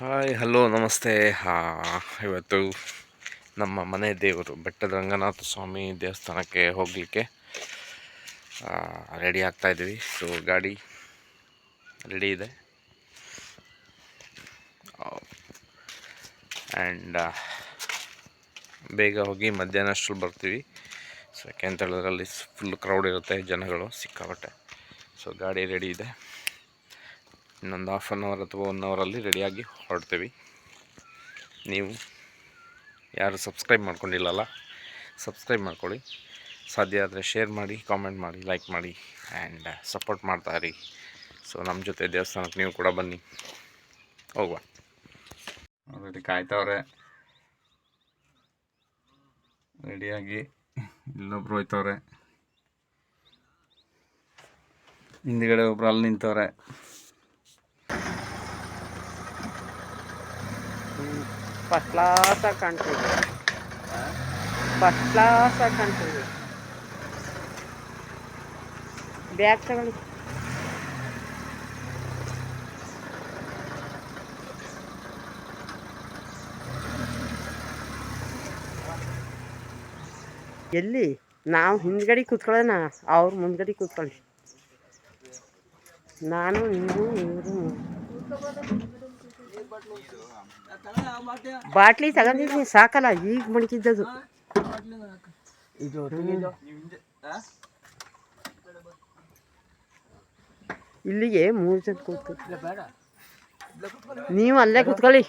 Hi hello ನಮಸ್ತೆ. ಹಾ, ಇವತ್ತು ನಮ್ಮ ಮನೆ ದೇವರು ಬೆಟ್ಟದ ರಂಗನಾಥ ಸ್ವಾಮಿ ದೇವಸ್ಥಾನಕ್ಕೆ ಹೋಗಲಿಕ್ಕೆ ರೆಡಿ ಆಗ್ತಾ ಇದ್ದೀವಿ ಸೊ ಗಾಡಿ ರೆಡಿ ಇದೆ. ಆ್ಯಂಡ್ ಬೇಗ ಹೋಗಿ ಮಧ್ಯಾಹ್ನ ಅಷ್ಟರಲ್ಲಿ ಬರ್ತೀವಿ. ಸೊ ಯಾಕೆ ಅಂತ ಹೇಳಿದ್ರೆ ಅಲ್ಲಿ ಫುಲ್ ಕ್ರೌಡ್ ಇರುತ್ತೆ, ಜನಗಳು ಸಿಕ್ಕಾಬಟ್ಟೆ ಸೊ ಗಾಡಿ ರೆಡಿ ಇದೆ. ಇನ್ನೊಂದು ಹಾಫ್ ಆನ್ ಅವರ್ ಅಥವಾ ಒನ್ ಅವರಲ್ಲಿ ರೆಡಿಯಾಗಿ ಹೊರಡ್ತೀವಿ. ನೀವು ಯಾರು ಸಬ್ಸ್ಕ್ರೈಬ್ ಮಾಡ್ಕೊಂಡಿಲ್ಲಲ್ಲ ಸಬ್ಸ್ಕ್ರೈಬ್ ಮಾಡ್ಕೊಳ್ಳಿ. ಸಾಧ್ಯ ಆದರೆ ಶೇರ್ ಮಾಡಿ ಕಾಮೆಂಟ್ ಮಾಡಿ ಲೈಕ್ ಮಾಡಿ ಆ್ಯಂಡ್ ಸಪೋರ್ಟ್ ಮಾಡ್ತಾ ಇರಿ. ಸೊ ನಮ್ಮ ಜೊತೆ ದೇವಸ್ಥಾನಕ್ಕೆ ನೀವು ಕೂಡ ಬನ್ನಿ. ಹೋಗುವ. ಆಲ್ರೆಡಿ ಕಾಯ್ತವ್ರೆ. ರೆಡಿಯಾಗಿ ಇಲ್ಲೊಬ್ರು ಹೋಯ್ತವ್ರೆ. ಹಿಂದ್ಗಡೆ ಒಬ್ರು ಅಲ್ಲಿ ನಿಂತವ್ರೆ. ಫಸ್ಟ್ ಕ್ಲಾಸ್ ಆಗಿ ಕಾಣ್ತಿದೆ ಫಸ್ಟ್ ಕ್ಲಾಸ್ ಆಗಿ ಕಾಣ್ತಿದೆ ಬ್ಯಾಗ್ ತಗೊಳ್ಳಿ ಎಲ್ಲಿ? ನಾವು ಹಿಂದ್ಗಡೆ ಕೂತ್ಕೊಳ್ಳೋಣ. ಅವ್ರು ಮುಂದ್ಗಡೆ ಕೂತ್ಕೊಳ್ಳಿ. ನಾನು, ನೀವು, ಇವರು. ಬಾಟ್ಲಿ ತಗೊಂಡಿದ್ವಿ ಸಾಕಲ್ಲ ಈಗ ಮಡಗಿದ್ದದು. ಇಲ್ಲಿಗೆ ಮೂರು ಜನ ಕೂತ್ಕೊಳ್ಳಿ ನೀವು ಅಲ್ಲೇ ಕೂತ್ಕೊಳ್ಳಿ.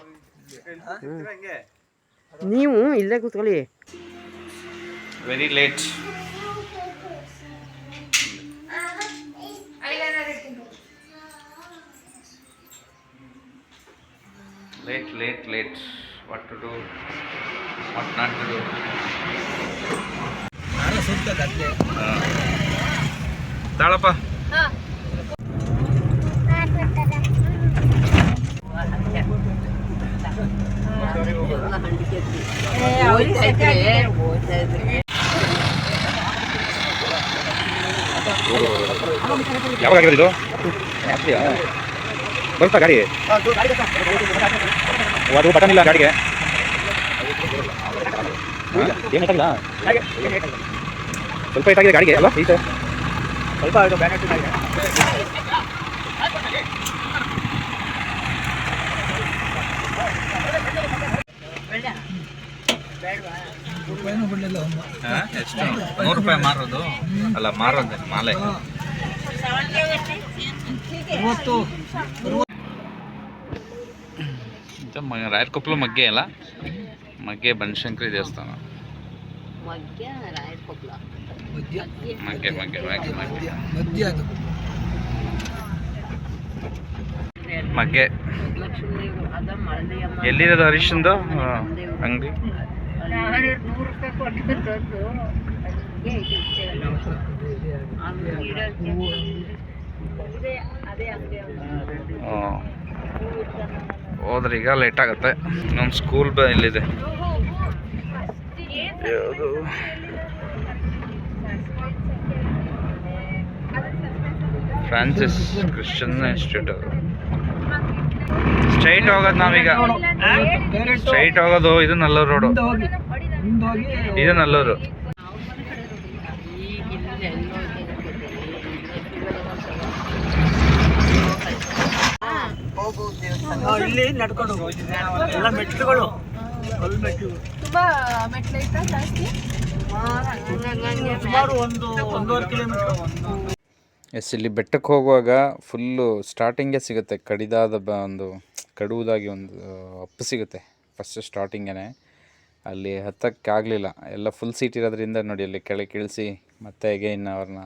ನೀವು ಇಲ್ಲೇ ಕೂತ್ಕೊಳ್ಳಿ. Very late late late late what to do what not to do ತಾಳಪ್ಪ. ಯಾವಾಗ ಆಗಿರೋದು ಇದು? ಬರುತ್ತಾ ಗಾಡಿ. ಅದು ಬಟನ್ ಇಲ್ಲ ಗಾಡಿಗೆ. ಏನು ಇಲ್ಲ ಸ್ವಲ್ಪ ಏಟಾಗಿದೆ ಗಾಡಿಗೆ ಅಲ್ಲ ಸೀಟ್ ಸ್ವಲ್ಪ ಎಷ್ಟು? ನೂರು ರೂಪಾಯಿ ಮಾರೋದು? ಅಲ್ಲ ಮಾರೋದು ಮಾಲೆ. ಇದು ಮ ರಾಯರಕೊಪ್ಪಲು ಮಗ್ಗೆ ಅಲ್ಲ? ಮಗ್ಗೆ ಬನಶಂಕರಿ ದೇವಸ್ಥಾನ. ಮಗ್ಗೆ ಮಗ್ಗೆ ಮಗ್ಗೆ ಮಗ್ಗೆ ಮಗ್ಗೆ. ಎಲ್ಲಿರೋದು ಹರೀಶಂದು ಅಂಗಡಿ. ಹೋದ್ರೆ ಈಗ ಲೇಟ್ ಆಗುತ್ತೆ. ನಮ್ಮ ಸ್ಕೂಲ್ ಬ ಇಲ್ಲಿದೆ. ಯಾವುದು? ಫ್ರಾನ್ಸಿಸ್ ಕ್ರಿಶ್ಚಿಯನ್ ಇನ್ಸ್ಟಿಟ್ಯೂಟ್ ಅದು. ಸ್ಟ್ರೈಟ್ ಹೋಗೋದು ನಾವೀಗ. ಸ್ಟ್ರೈಟ್ ಹೋಗೋದು ಇದು ನಲ್ಲೂರು ರೋಡು ಇದು ನಲ್ಲೂರು ಇಲ್ಲಿ ನಡ್ಕೊಂಡು ಎಲ್ಲ ಮೆಟ್ಲುಗಳು ತುಂಬಾ ಮೆಟ್ಲೈತಾ ಜಾಸ್ತಿ? ಸುಮಾರು ಒಂದು ಒಂದೂವರೆ ಕಿಲೋಮೀಟರ್. ಎಸ್ ಇಲ್ಲಿ ಬೆಟ್ಟಕ್ಕೆ ಹೋಗುವಾಗ ಫುಲ್ಲು ಸ್ಟಾರ್ಟಿಂಗೇ ಸಿಗುತ್ತೆ. ಕಡಿದಾದ ಬ ಒಂದು ಕಡುವುದಾಗಿ ಒಂದು ಅಪ್ಪು ಸಿಗುತ್ತೆ. ಫಸ್ಟ್ ಸ್ಟಾರ್ಟಿಂಗೇ ಅಲ್ಲಿ ಹತ್ತಕ್ಕೆ ಆಗಲಿಲ್ಲ. ಎಲ್ಲ ಫುಲ್ ಸೀಟ್ ಇರೋದ್ರಿಂದ ನೋಡಿ ಅಲ್ಲಿ ಕೆಳಗೆ ಇಳಿಸಿ ಮತ್ತೆ ಅಗೈನ್ ಅವ್ರನ್ನ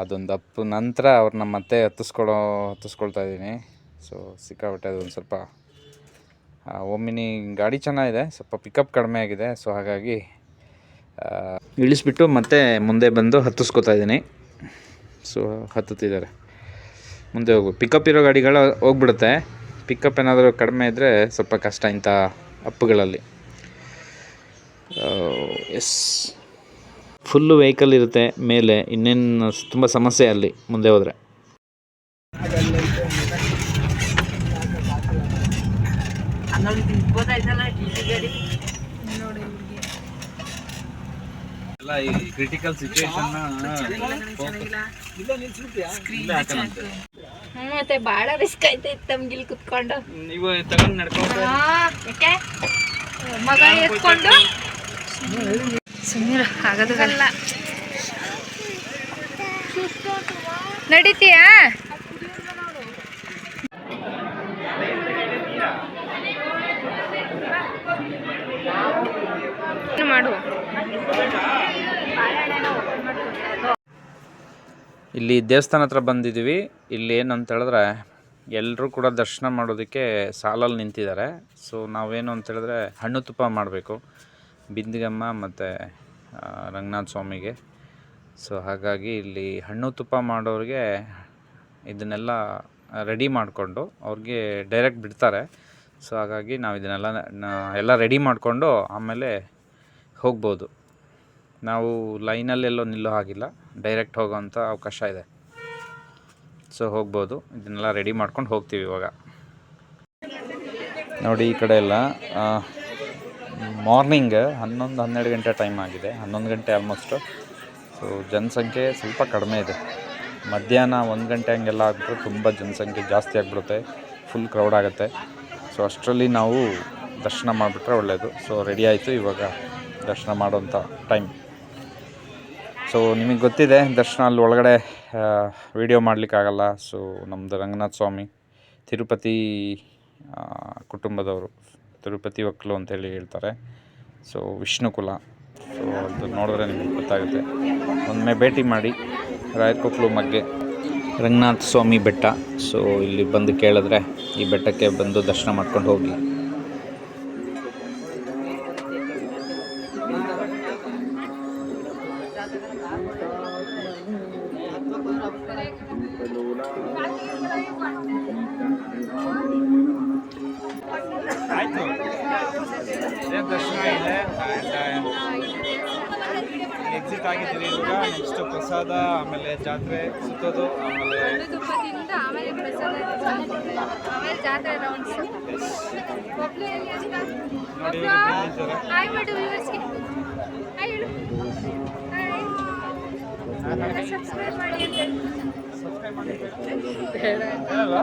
ಅದೊಂದು ಅಪ್ಪು ನಂತರ ಅವ್ರನ್ನ ಮತ್ತೆ ಹತ್ತಿಸ್ಕೊಳೋ ಹತ್ತಿಸ್ಕೊಳ್ತಾ ಇದ್ದೀನಿ. ಸೊ ಸಿಕ್ಕಾಪಟ್ಟೆ ಅದೊಂದು ಸ್ವಲ್ಪ ಒಮ್ಮಿನಿ ಗಾಡಿ ಚೆನ್ನಾಗಿದೆ, ಸ್ವಲ್ಪ ಪಿಕಪ್ ಕಡಿಮೆ ಆಗಿದೆ. ಸೊ ಹಾಗಾಗಿ ಇಳಿಸ್ಬಿಟ್ಟು ಮತ್ತೆ ಮುಂದೆ ಬಂದು ಹತ್ತಿಸ್ಕೊತಾ ಇದ್ದೀನಿ. ಸೊ ಹತ್ತುತ್ತಿದ್ದಾರೆ. ಮುಂದೆ ಹೋಗು. ಪಿಕಪ್ ಇರೋ ಗಾಡಿಗಳು ಹೋಗ್ಬಿಡುತ್ತೆ. ಪಿಕಪ್ ಏನಾದರೂ ಕಡಿಮೆ ಇದ್ದರೆ ಸ್ವಲ್ಪ ಕಷ್ಟ ಇಂಥ ಅಪ್ಪುಗಳಲ್ಲಿ ಎಸ್ ಫುಲ್ಲು ವೆಹಿಕಲ್ ಇರುತ್ತೆ, ಮೇಲೆ. ಇನ್ನೇನು, ತುಂಬ ಸಮಸ್ಯೆ ಅಲ್ಲಿ, ಮುಂದೆ ಹೋದರೆ. ನಮ್ದು ಇಪ್ಪತ್ತೈದಲ್ಲ ಟಿ ಟಿ ಗಾಡಿ ನೋಡಿ ಹುಡುಗಿ. ಎಲ್ಲ ಈ ಕ್ರಿಟಿಕಲ್ ಸಿಚುವೇಶನ್ ಮತ್ತೆ ಬಹಳ ರಿಸ್ಕ್ ಐತೆ ತಮ್ಗಿಲ್ ಕುತ್ಕೊಂಡು. ನೀವು ತಗೊಂಡ್ ನಡ್ಕೊಂಡು ಯಾಕೆ? ಮಗ ಎತ್ಕೊಂಡು. ಸುಮ್ಮನೆ ಆಗೋದಲ್ಲ ನಡೀತೀಯಾ? ಇಲ್ಲಿ ದೇವಸ್ಥಾನ ಹತ್ರ ಬಂದಿದ್ದೀವಿ. ಇಲ್ಲಿ ಏನಂತ ಹೇಳಿದ್ರೆ ಎಲ್ಲರೂ ಕೂಡ ದರ್ಶನ ಮಾಡೋದಕ್ಕೆ ಸಾಲಲ್ಲಿ ನಿಂತಿದ್ದಾರೆ. ಸೊ ನಾವೇನು ಅಂತ ಹೇಳಿದ್ರೆ ಹಣ್ಣು ತುಪ್ಪ ಮಾಡಬೇಕು. ಬಿಂದಿಗಮ್ಮ ಮತ್ತು ರಂಗನಾಥ ಸ್ವಾಮಿಗೆ. ಸೊ ಹಾಗಾಗಿ ಇಲ್ಲಿ ಹಣ್ಣು ತುಪ್ಪ ಮಾಡೋರಿಗೆ ಇದನ್ನೆಲ್ಲ ರೆಡಿ ಮಾಡಿಕೊಂಡು ಅವ್ರಿಗೆ ಡೈರೆಕ್ಟ್ ಬಿಡ್ತಾರೆ. ಸೊ ಹಾಗಾಗಿ ನಾವು ಇದನ್ನೆಲ್ಲ ಎಲ್ಲ ರೆಡಿ ಮಾಡಿಕೊಂಡು ಆಮೇಲೆ ಹೋಗ್ಬೋದು. ನಾವು ಲೈನಲ್ಲೆಲ್ಲೋ ನಿಲ್ಲೋ ಹಾಗಿಲ್ಲ. ಡೈರೆಕ್ಟ್ ಹೋಗೋವಂಥ ಅವಕಾಶ ಇದೆ. ಸೊ ಹೋಗ್ಬೋದು. ಇದನ್ನೆಲ್ಲ ರೆಡಿ ಮಾಡ್ಕೊಂಡು ಹೋಗ್ತೀವಿ ಇವಾಗ. ನೋಡಿ ಈ ಕಡೆ ಎಲ್ಲ ಮಾರ್ನಿಂಗ್ ಹನ್ನೊಂದು ಹನ್ನೆರಡು ಗಂಟೆ ಟೈಮ್ ಆಗಿದೆ. ಹನ್ನೊಂದು ಗಂಟೆ ಆಲ್ಮೋಸ್ಟು. ಸೊ ಜನಸಂಖ್ಯೆ ಸ್ವಲ್ಪ ಕಡಿಮೆ ಇದೆ. ಮಧ್ಯಾಹ್ನ ಒಂದು ಗಂಟೆ ಹಂಗೆಲ್ಲ ಆಗಿಬಿಟ್ರೆ ತುಂಬ ಜನಸಂಖ್ಯೆ ಜಾಸ್ತಿ ಆಗಿಬಿಡುತ್ತೆ. ಫುಲ್ ಕ್ರೌಡ್ ಆಗುತ್ತೆ. ಸೊ ಅಷ್ಟರಲ್ಲಿ ನಾವು ದರ್ಶನ ಮಾಡಿಬಿಟ್ರೆ ಒಳ್ಳೆಯದು ಸೊ ರೆಡಿ ಆಯಿತು ಇವಾಗ. ದರ್ಶನ ಮಾಡುವಂಥ ಟೈಮ್. ಸೊ ನಿಮಗೆ ಗೊತ್ತಿದೆ, ದರ್ಶನ ಅಲ್ಲಿ ಒಳಗಡೆ ವಿಡಿಯೋ ಮಾಡಲಿಕ್ಕಾಗಲ್ಲ. ಸೊ ನಮ್ಮದು ರಂಗನಾಥ ಸ್ವಾಮಿ, ತಿರುಪತಿ ಕುಟುಂಬದವರು, ತಿರುಪತಿ ಒಕ್ಕಲು ಅಂತೇಳಿ ಹೇಳ್ತಾರೆ. ಸೊ ವಿಷ್ಣುಕುಲ. ಸೊ ಅದು ನೋಡಿದ್ರೆ ನಿಮಗೆ ಗೊತ್ತಾಗುತ್ತೆ. ಒಮ್ಮೆ ಭೇಟಿ ಮಾಡಿ ರಾಯಕೊಕ್ಕಲು ಮಗ್ಗೆ, ರಂಗನಾಥ ಸ್ವಾಮಿ ಬೆಟ್ಟ. ಸೊ ಇಲ್ಲಿ ಬಂದು ಕೇಳಿದ್ರೆ ಈ ಬೆಟ್ಟಕ್ಕೆ ಬಂದು ದರ್ಶನ ಮಾಡ್ಕೊಂಡು ಹೋಗಿ ಆಯಿತು ದರ್ಶನ ಇದೆ ಎಕ್ಸಿಟ್ ಆಗಿದ್ದೀರಿ ಇವಾಗ ನೆಕ್ಸ್ಟ್ ಪ್ರಸಾದ ಆಮೇಲೆ ಜಾತ್ರೆ ಸುತ್ತೋದು ಆಮೇಲೆ ತುಪ್ಪದಿಂದ ಆಮೇಲೆ ಪ್ರಸಾದ ಆಮೇಲೆ ಜಾತ್ರೆ ರೌಂಡ್ಸ್ ನೋಡಿ ಇವ್ರು ಬಂದಿದ್ದಾರೆ. ಹಾಯ್ ಮಾಡು ವ್ಯೂವರ್ಸ್ಗೆ ಹಾಯ್ ಹೇಳು. ಹಾಯ್ ಸಬ್ಸ್ಕ್ರೈಬ್ ಮಾಡಿ ಅಂತ. ಹೇಳಲ್ವಾ?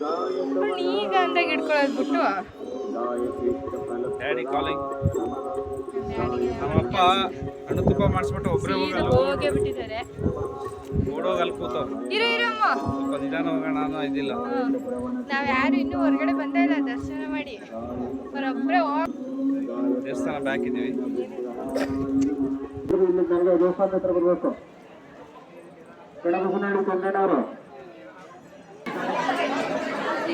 ಇರು. ಈಗ ಅಂದಾಗ ಹಿಡ್ಕೊಳ್ಳೋದು ಬಿಟ್ಟು. ಡ್ಯಾಡಿ ಕಾಲಿಂಗ್ ನಮ್ಮಪ್ಪ ಹಣ್ಣು ತುಪ್ಪ ಮಾಡಿಸ್ಬಿಟ್ಟು ಒಬ್ಬರೇ ಹೋಗಲ್ಲ. ಹೋಗೇ ಬಿಟ್ಟಿದ್ದಾರೆ. ಓಡೋಗಿ ಅಲ್ಲಿ ಕೂತವ್ರು ಇರು ಇರು ಅಮ್ಮ. ಸ್ವಲ್ಪ ನಿಧಾನ ಹೋಗೋಣ ಅನ್ನೋ ಇದಿಲ್ಲ. ನಾವು ಯಾರು ಇನ್ನೂ ಹೊರಗಡೆ ಬಂದಿಲ್ಲ ಇಲ್ಲ ದರ್ಶನ ಮಾಡಿ. ಅವರೊಬ್ಬರೇ ಹೋಗ ದೇವಸ್ಥಾನ ಬ್ಯಾಕ್ ಇದ್ದೀವಿ. ದೇವಸ್ಥಾನ ಹತ್ರ ಬರಬೇಕು. ಇದ್ದಾರೆ ಈ ಕಡೆ ನೀರು ಆಯ್ತು ಪಾನಕ ಇಸ್ಕೊಳ್ಳಿ. ಮಂಜು ನಂಗೂ ನೀರು. ಇರು ಇರು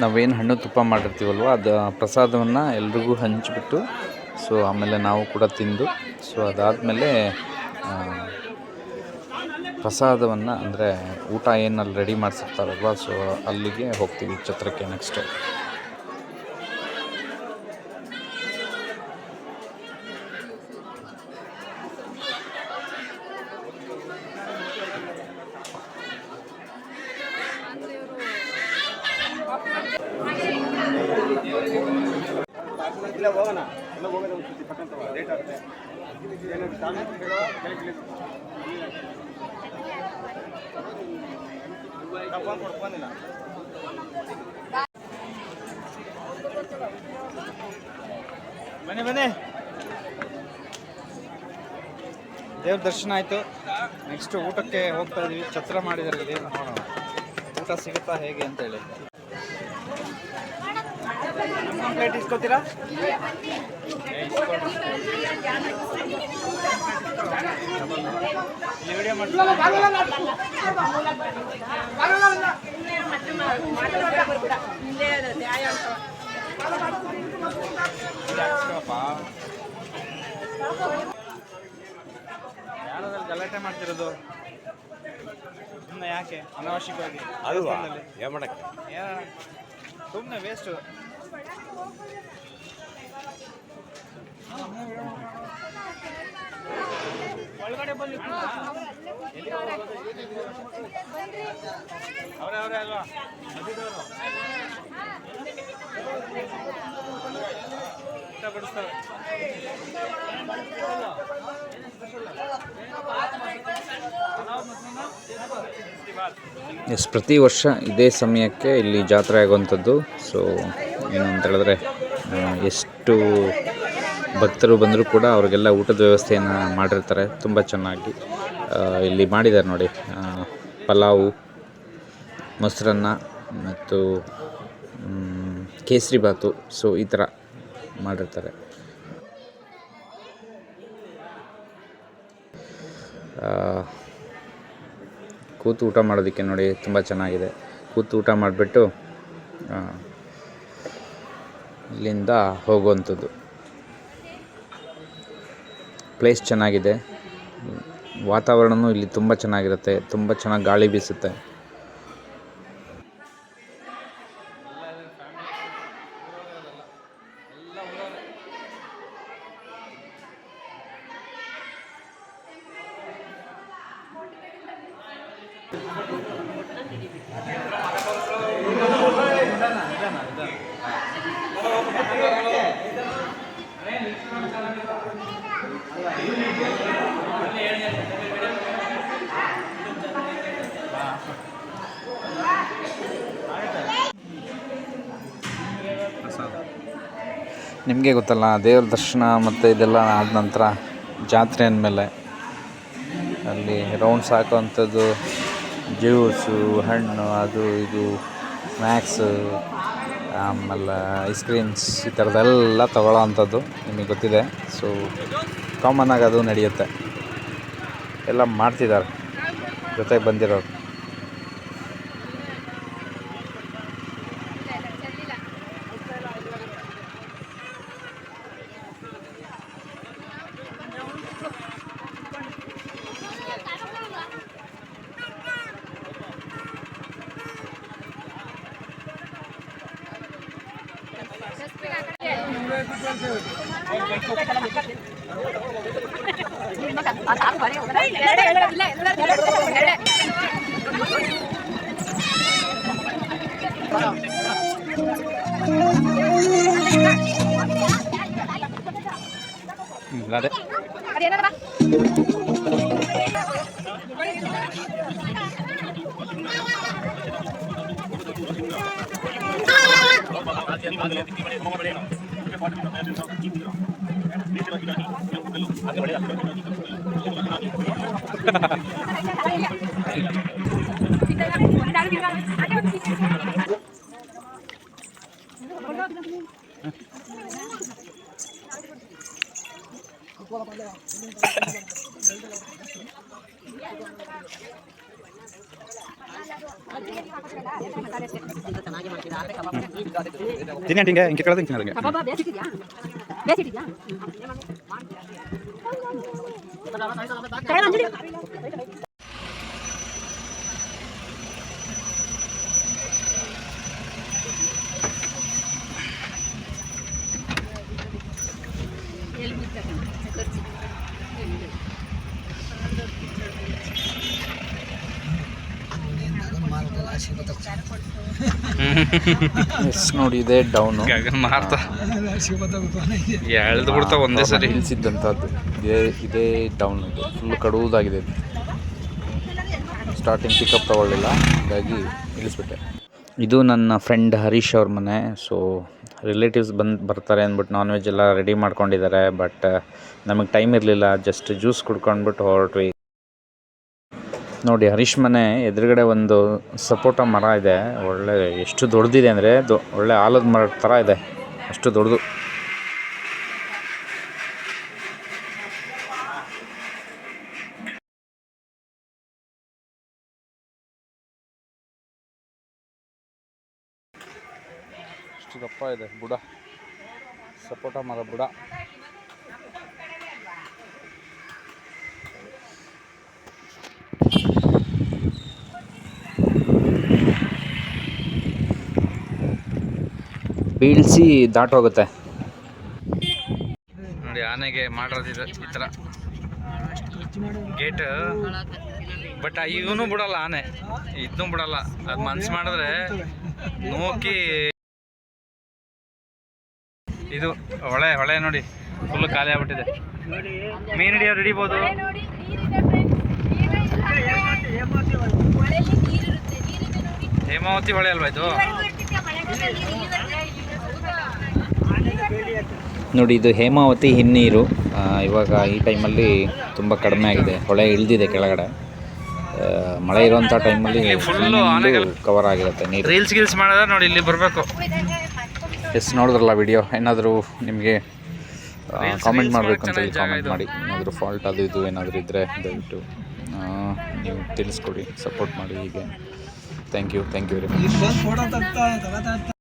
ನಾವೇನು ಹಣ್ಣು ತುಪ್ಪ ಮಾಡಿರ್ತೀವಲ್ವ ಅದು ಪ್ರಸಾದವನ್ನು ಎಲ್ರಿಗೂ ಹಂಚಿಬಿಟ್ಟು ಸೊ ಆಮೇಲೆ ನಾವು ಕೂಡ ತಿಂದು ಸೊ ಅದಾದಮೇಲೆ ಪ್ರಸಾದವನ್ನು ಅಂದರೆ ಊಟ ಏನು ಅಲ್ಲಿ ರೆಡಿ ಮಾಡಿಸಿರ್ತಾರಲ್ವ ಸೊ ಅಲ್ಲಿಗೆ ಹೋಗ್ತೀವಿ ಛತ್ರಕ್ಕೆ ನೆಕ್ಸ್ಟ್ ಬನ್ನಿ ಬನ್ನಿ. ದೇವ್ರ ದರ್ಶನ ಆಯಿತು. ನೆಕ್ಸ್ಟ್ ಊಟಕ್ಕೆ ಹೋಗ್ತಾ ಇದೀವಿ. ಛತ್ರ ಮಾಡಿದ್ದಾರೆ ಇಲ್ಲಿ. ಊಟ ಸಿಗುತ್ತಾ ಹೇಗೆ ಅಂತೇಳಿ ಪ್ಲೇಟ್ ಇಸ್ಕೋತೀರಾ? ಗಲಾಟೆ ಮಾಡ್ತಿರೋದು ಸುಮ್ಮನೆ ಯಾಕೆ? ಅನಾವಶ್ಯಕವಾಗಿ? ಅಲ್ವಾ. ಏನ್ ಮಾಡಕ್ಕೆ? ಸುಮ್ಮನೆ ವೇಸ್ಟು ಒಳಗಡೆ ಬನ್ನಿ ಅವರೇ ಅವರೇ ಅಲ್ವಾ? ಇಷ್ಟಪಡಿಸ್ತಾರೆ ಎಸ್ ಪ್ರತಿ ವರ್ಷ ಇದೇ ಸಮಯಕ್ಕೆ ಇಲ್ಲಿ ಜಾತ್ರೆ ಆಗುವಂಥದ್ದು. ಸೊ ಏನು ಅಂತ ಹೇಳಿದ್ರೆ ಎಷ್ಟು ಭಕ್ತರು ಬಂದರೂ ಕೂಡ ಅವ್ರಿಗೆಲ್ಲ ಊಟದ ವ್ಯವಸ್ಥೆಯನ್ನು ಮಾಡಿರ್ತಾರೆ. ತುಂಬ ಚೆನ್ನಾಗಿ ಇಲ್ಲಿ ಮಾಡಿದ್ದಾರೆ ನೋಡಿ ಪಲಾವು, ಮೊಸರನ್ನ ಮತ್ತು ಕೇಸರಿ ಬಾತು, ಸೊ ಈ ಥರ ಮಾಡಿರ್ತಾರೆ. ಕೂತು ಊಟ ಮಾಡೋದಕ್ಕೆ ನೋಡಿ ತುಂಬ ಚೆನ್ನಾಗಿದೆ. ಕೂತು ಊಟ ಮಾಡಿಬಿಟ್ಟು ಇಲ್ಲಿಂದ ಹೋಗುವಂಥದ್ದು. ಪ್ಲೇಸ್ ಚೆನ್ನಾಗಿದೆ. ವಾತಾವರಣವೂ ಇಲ್ಲಿ ತುಂಬ ಚೆನ್ನಾಗಿರುತ್ತೆ. ತುಂಬ ಚೆನ್ನಾಗಿ ಗಾಳಿ ಬೀಸುತ್ತೆ. ನಿಮಗೆ ಗೊತ್ತಲ್ಲ, ದೇವ್ರ ದರ್ಶನ ಮತ್ತು ಇದೆಲ್ಲ ಆದ ನಂತರ ಜಾತ್ರೆ ಅಂದಮೇಲೆ ಅಲ್ಲಿ ರೌಂಡ್ಸ್ ಹಾಕೋವಂಥದ್ದು ಜ್ಯೂಸು ಹಣ್ಣು, ಅದು ಇದು ಸ್ನ್ಯಾಕ್ಸು ಆಮೇಲೆ ಐಸ್ ಕ್ರೀಮ್ಸ್ ಈ ಥರದ್ದೆಲ್ಲ ತಗೊಳ್ಳೋ ಅಂಥದ್ದು ನಿಮಗೆ ಗೊತ್ತಿದೆ. ಸೊ ಕಾಮನ್ನಾಗಿ ಅದು ನಡೆಯುತ್ತೆ. ಎಲ್ಲ ಮಾಡ್ತಿದ್ದಾರೆ. ಜೊತೆಗೆ ಬಂದಿರೋರು. ಅದೇ ತಿನ್ನಿ ಹಿಂಗೆ No, no, ಹಿಂಗೆ ಕೇಳೋದು ಹಿಂಗೆ ತಿನ್ನೋದಂಗೆ ಕಬಾಬ ಎಸ್ ನೋಡಿ ಇದೇ ಡೌನು. ಮಾರ್ತಾ. ಎಳ್ದು ಬಿಡ್ತಾ ಒಂದೇ ಸರಿ. ಇಳಿಸಿದ್ದಂಥದ್ದು ಇದೇ ಇದೇ ಡೌನ್ ಇದೆ. ಫುಲ್ ಕಡುವುದಾಗಿದೆ ಸ್ಟಾರ್ಟಿಂಗ್ ಪಿಕಪ್ ತಗೊಳ್ಳಿಲ್ಲ. ಹಾಗಾಗಿ ಇಳಿಸ್ಬಿಟ್ಟೆ ಇದು ನನ್ನ ಫ್ರೆಂಡ್ ಹರೀಶ್ ಅವ್ರ ಮನೆ. ಸೊ ರಿಲೇಟಿವ್ಸ್ ಬಂದು ಬರ್ತಾರೆ ಅಂದ್ಬಿಟ್ಟು ನಾನ್ ವೆಜ್ ಎಲ್ಲ ರೆಡಿ ಮಾಡ್ಕೊಂಡಿದ್ದಾರೆ. ಬಟ್ ನಮಗೆ ಟೈಮ್ ಇರಲಿಲ್ಲ. ಜಸ್ಟ್ ಜ್ಯೂಸ್ ಕುಡ್ಕೊಂಡ್ಬಿಟ್ಟು ಹೊರಟ್ವಿ. ನೋಡಿ ಹರೀಶ್ ಮನೆ ಎದುರುಗಡೆ ಒಂದು ಸಪೋಟ ಮರ ಇದೆ. ಒಳ್ಳೆ ಎಷ್ಟು ದೊಡ್ಡದಿದೆ ಅಂದರೆ ಒಳ್ಳೆ ಆಲದ ಮರ ಥರ ಇದೆ. ಅಷ್ಟು ದೊಡ್ಡದು. ಎಷ್ಟು ದಪ್ಪ ಇದೆ ಬುಡ. ಸಪೋಟ ಮರ ಬುಡ. ಬೀಳ್ಸಿ ದಾಟೋಗುತ್ತೆ. ನೋಡಿ, ಆನೆಗೆ ಮಾಡಿರೋದಿದೆ ಈ ಥರ. ಗೇಟ್, ಬಟ್ ಇವನು ಬಿಡಲ್ಲ ಆನೆ. ಇದನ್ನು ಬಿಡಲ್ಲ. ಅದು ಮನ್ಸು ಮಾಡಿದ್ರೆ ನೋಕಿ ಇದು ಹೊಳೆ ಹೊಳೆ ನೋಡಿ. ಫುಲ್ ಖಾಲಿ ಆಗ್ಬಿಟ್ಟಿದೆ. ಮೀನು ಹಿಡಿಯೋರು ಹಿಡಿಬೋದು. ಹೇಮಾವತಿ ಹೊಳೆ ಅಲ್ವಾ ಇದು? ನೋಡಿ ಇದು ಹೇಮಾವತಿ ಹಿನ್ನೀರು. ಇವಾಗ ಈ ಟೈಮಲ್ಲಿ ತುಂಬ ಕಡಿಮೆ ಆಗಿದೆ. ಹೊಳೆ ಇಳಿದಿದೆ ಕೆಳಗಡೆ. ಮಳೆ ಇರುವಂಥ ಟೈಮಲ್ಲಿ ಕವರ್ ಆಗಿರುತ್ತೆ ನೀರು. ರೀಲ್ಸ್ ಗೀಲ್ಸ್ ಮಾಡಿದ್ರೆ ನೋಡಿ ಇಲ್ಲಿ ಬರಬೇಕು. ಎಸ್ ನೋಡಿದ್ರಲ್ಲ ವಿಡಿಯೋ ಏನಾದರೂ ನಿಮಗೆ ಕಾಮೆಂಟ್ ಮಾಡಬೇಕು ಅಂತ ಹೇಳಿ ಕಾಮೆಂಟ್ ಮಾಡಿ. ಏನಾದರೂ ಫಾಲ್ಟ್ ಅದು ಇದು ಏನಾದರೂ ಇದ್ದರೆ ದಯವಿಟ್ಟು ಆ, ನೀವು ತಿಳಿಸ್ಕೊಡಿ ಸಪೋರ್ಟ್ ಮಾಡಿ ಹೀಗೆ. Thank you thank you very much